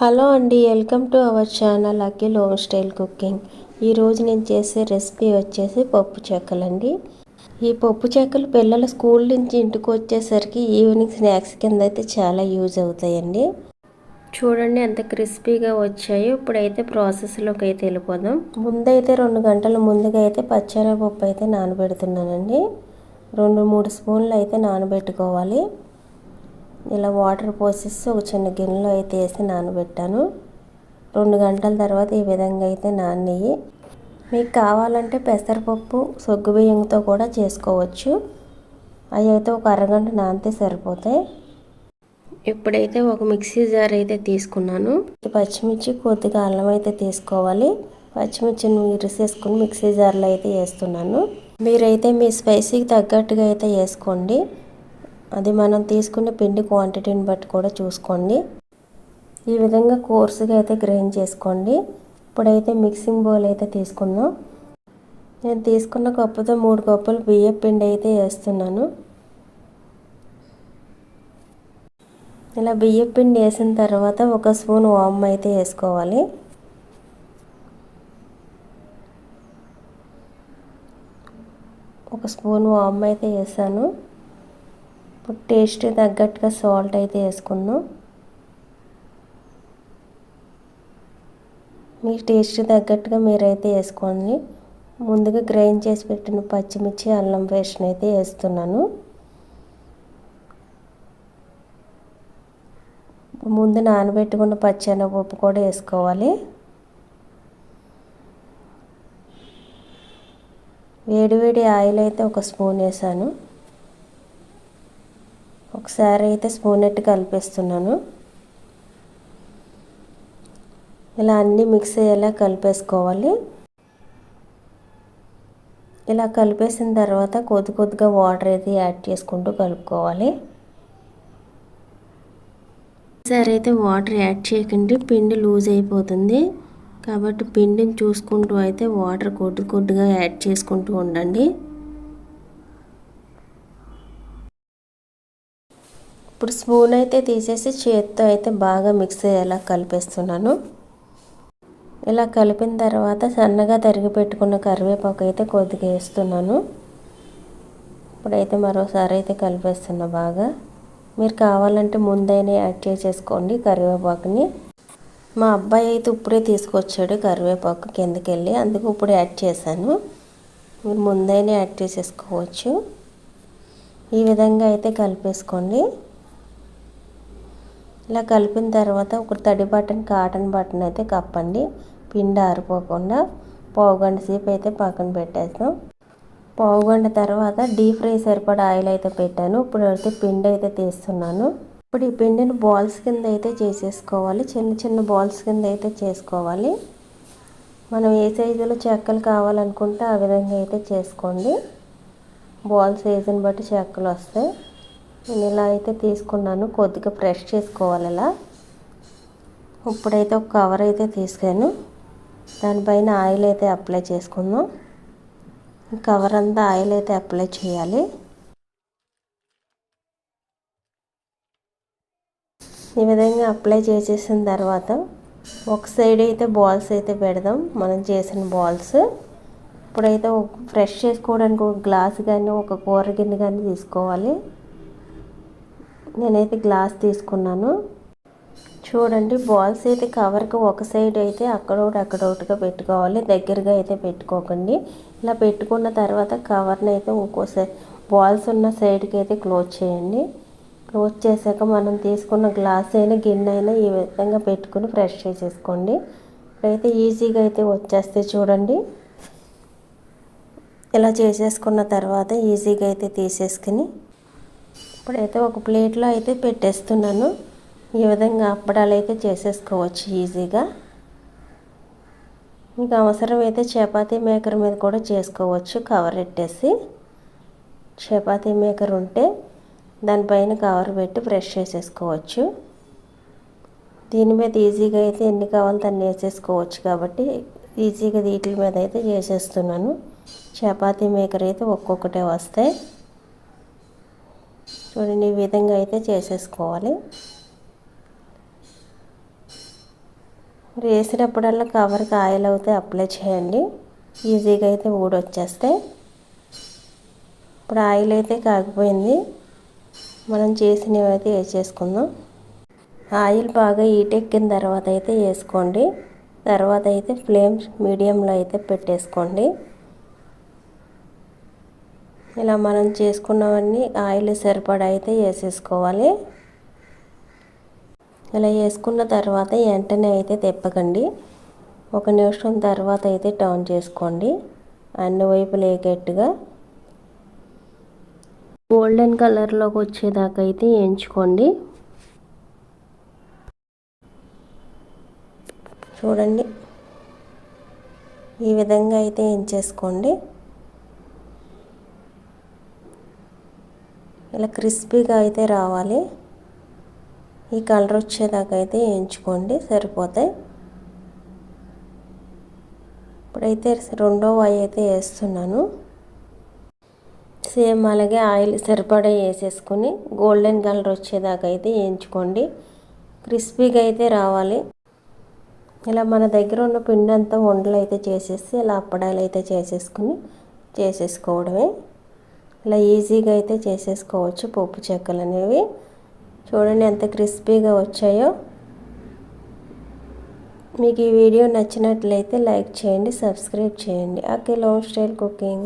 Hello అండి welcome to our channel Akhil home style cooking. ఈరోజు నేను చేసే రెసిపీ వచ్చేసి పప్పు చెక్కలండి ఈ పప్పు చెక్కలు పిల్లలు స్కూల్ నుంచి ఇంటికి వచ్చేసరికి ఈవినింగ్ స్నాక్స్ కింద అయితే చాలా యూజ్ అవుతాయండి. చూడండి ఎంత క్రిస్పీగా వచ్చాయో ఇప్పుడైతే ప్రాసెస్లోకి అయితే వెళ్ళిపోదాం. ముందైతే రెండు గంటల ముందుగా అయితే పప్పు అయితే నానబెడుతున్నానండి. రెండు మూడు స్పూన్లు అయితే నానబెట్టుకోవాలి. ఇలా వాటర్ పోసేసి ఒక చిన్న గిన్నెలో అయితే వేసి నానబెట్టాను. రెండు గంటల తర్వాత ఈ విధంగా అయితే నాన్నయ్యి. మీకు కావాలంటే పెసరపప్పు సొగ్గు బియ్యంతో కూడా చేసుకోవచ్చు. అవి అయితే ఒక అరగంట నానితే సరిపోతాయి. ఇప్పుడైతే ఒక మిక్సీ జార్ అయితే తీసుకున్నాను. పచ్చిమిర్చి కొద్దిగా అల్లం అయితే తీసుకోవాలి. పచ్చిమిర్చిని ఇరిసేసుకుని మిక్సీ జార్లో అయితే వేస్తున్నాను. మీరైతే మీ స్పైసీకి తగ్గట్టుగా అయితే వేసుకోండి. అది మనం తీసుకునే పిండి క్వాంటిటీని బట్టి కూడా చూసుకోండి. ఈ విధంగా కోర్సుగా అయితే గ్రైండ్ చేసుకోండి. ఇప్పుడైతే మిక్సింగ్ బౌల్ అయితే తీసుకుందాం. నేను తీసుకున్న కప్పుతో మూడు కప్పులు బియ్యం పిండి అయితే వేస్తున్నాను. ఇలా బియ్యం పిండి వేసిన తర్వాత ఒక స్పూన్ వామ్ అయితే వేసుకోవాలి. ఒక స్పూన్ వామ్ అయితే వేసాను. ఇప్పుడు టేస్ట్ తగ్గట్టుగా సాల్ట్ అయితే వేసుకుందాం. మీ టేస్ట్ తగ్గట్టుగా మీరైతే వేసుకోండి. ముందుగా గ్రైండ్ చేసి పెట్టిన పచ్చిమిర్చి అల్లం పేస్ట్ని అయితే వేస్తున్నాను. ముందు నానబెట్టుకున్న పచ్చెనపప్పు కూడా వేసుకోవాలి. వేడివేడి ఆయిల్ అయితే ఒక స్పూన్ వేసాను. ఒకసారి అయితే స్పూన్ ఎట్టి కలిపేస్తున్నాను. ఇలా అన్నీ మిక్స్ అయ్యేలా కలిపేసుకోవాలి. ఇలా కలిపేసిన తర్వాత కొద్ది కొద్దిగా వాటర్ అయితే యాడ్ చేసుకుంటూ కలుపుకోవాలి. సరే అయితే వాటర్ యాడ్ చేయకండి పిండి లూజ్ అయిపోతుంది. కాబట్టి పిండిని చూసుకుంటూ అయితే వాటర్ కొద్ది కొద్దిగా యాడ్ చేసుకుంటూ ఉండండి. ఇప్పుడు స్పూన్ అయితే తీసేసి చేత్తో అయితే బాగా మిక్స్ అయ్యేలా కలిపేస్తున్నాను. ఇలా కలిపిన తర్వాత సన్నగా తరిగి పెట్టుకున్న కరివేపాకు అయితే కొద్దిగా వేస్తున్నాను. ఇప్పుడైతే మరోసారి అయితే కలిపేస్తున్నా బాగా. మీరు కావాలంటే ముందైనా యాడ్ చేసేసుకోండి కరివేపాకుని. మా అబ్బాయి అయితే ఇప్పుడే తీసుకొచ్చాడు కరివేపాకు కిందకి వెళ్ళి అందుకు ఇప్పుడు యాడ్ చేశాను. మీరు ముందైనా యాడ్ చేసేసుకోవచ్చు. ఈ విధంగా అయితే కలిపేసుకోండి. ఇలా కలిపిన తర్వాత ఒక తడి బటన్ కాటన్ బటన్ అయితే కప్పండి. పిండి ఆరిపోకుండా పావుగంట సేపు అయితే పక్కన పెట్టేస్తాం. పావుగంట తర్వాత డీప్ ఫ్రై సరిపడా ఆయిల్ అయితే పెట్టాను. ఇప్పుడు అయితే పిండి అయితే తీస్తున్నాను. ఇప్పుడు ఈ పిండిని బాల్స్ కింద అయితే చేసేసుకోవాలి. చిన్న చిన్న బాల్స్ కింద అయితే చేసుకోవాలి. మనం ఏ సైజులో చెక్కలు కావాలనుకుంటే ఆ విధంగా అయితే చేసుకోండి. బాల్ సైజుని బట్టి చెక్కలు వస్తాయి. నేను ఇలా అయితే తీసుకున్నాను. కొద్దిగా ఫ్రెష్ చేసుకోవాలి ఇలా. ఇప్పుడైతే ఒక కవర్ అయితే తీసుకాను దానిపైన ఆయిల్ అయితే అప్లై చేసుకుందాం. కవర్ అంతా ఆయిల్ అయితే అప్లై చేయాలి. ఈ విధంగా అప్లై చేసేసిన తర్వాత ఒక సైడ్ అయితే బాల్స్ అయితే పెడదాం. మనం చేసిన బాల్స్. ఇప్పుడైతే ఫ్రెష్ చేసుకోవడానికి ఒక గ్లాస్ కానీ ఒక కూర గిన్నె కానీ తీసుకోవాలి. నేనైతే గ్లాస్ తీసుకున్నాను. చూడండి బాల్స్ అయితే కవర్కి ఒక సైడ్ అయితే అక్కడ అక్కడోటిగా పెట్టుకోవాలి. దగ్గరగా అయితే పెట్టుకోకండి. ఇలా పెట్టుకున్న తర్వాత కవర్ని అయితే ఇంకోసారి బాల్స్ ఉన్న సైడ్కి అయితే క్లోజ్ చేయండి. క్లోజ్ చేశాక మనం తీసుకున్న గ్లాస్ అయినా గిన్నె అయినా ఈ విధంగా పెట్టుకుని ఫ్రెష్ చేసేసుకోండి. ఇప్పుడైతే ఈజీగా అయితే వచ్చేస్తే చూడండి. ఇలా చేసేసుకున్న తర్వాత ఈజీగా అయితే తీసేసుకుని ఇప్పుడైతే ఒక ప్లేట్లో అయితే పెట్టేస్తున్నాను. ఈ విధంగా అప్పడాలు అయితే చేసేసుకోవచ్చు ఈజీగా. మీకు అవసరమైతే చపాతీ మేకర్ మీద కూడా చేసుకోవచ్చు కవర్ పెట్టేసి చపాతీ మేకర్ ఉంటే దానిపైన కవర్ పెట్టి ఫ్రెష్ చేసేసుకోవచ్చు. దీని మీద ఈజీగా అయితే ఎన్ని కావాలో దాన్ని వేసేసుకోవచ్చు కాబట్టి ఈజీగా వీటి మీద అయితే చేసేస్తున్నాను. చపాతీ మేకర్ అయితే ఒక్కొక్కటే వస్తాయి. చూడండి ఈ విధంగా అయితే చేసేసుకోవాలి. వేసినప్పుడల్లా కవర్కి ఆయిల్ అయితే అప్లై చేయండి. ఈజీగా అయితే ఊడొచ్చేస్తాయి ఇప్పుడు ఆయిల్ అయితే కాగిపోయింది. మనం చేసినవి అయితే వేసేసుకుందాం. ఆయిల్ బాగా ఈటెక్కిన తర్వాత అయితే వేసుకోండి. తర్వాత అయితే ఫ్లేమ్ మీడియంలో అయితే పెట్టేసుకోండి. ఇలా మనం చేసుకున్నవన్నీ ఆయిల్ సరిపడా అయితే వేసేసుకోవాలి. ఇలా వేసుకున్న తర్వాత వెంటనే అయితే తిప్పకండి. ఒక నిమిషం తర్వాత అయితే టర్న్ చేసుకోండి. అన్ని వైపులు ఏకేట్టుగా గోల్డెన్ కలర్లోకి వచ్చేదాకా అయితే ఎంచుకోండి చూడండి. ఈ విధంగా అయితే ఎంచేసుకోండి ఇలా క్రిస్పీగా అయితే రావాలి. ఈ కలర్ వచ్చేదాకా అయితే వేయించుకోండి సరిపోతాయి. ఇప్పుడైతే రెండో వాయి అయితే వేస్తున్నాను. సేమ్ అలాగే ఆయిల్ సరిపడా వేసేసుకొని గోల్డెన్ కలర్ వచ్చేదాకా అయితే వేయించుకోండి. క్రిస్పీగా అయితే రావాలి. ఇలా మన దగ్గర ఉన్న పిండి అంతా వండలు అయితే చేసేసి ఇలా అప్పడాలు అయితే చేసేసుకుని చేసేసుకోవడమే. ఇలా ఈజీగా అయితే చేసేసుకోవచ్చు. పప్పు చెక్కలు అనేవి. చూడండి ఎంత క్రిస్పీగా వచ్చాయో. మీకు ఈ వీడియో నచ్చినట్లయితే లైక్ చేయండి సబ్స్క్రైబ్ చేయండి. అకే లాంగ్ స్టైల్ కుకింగ్.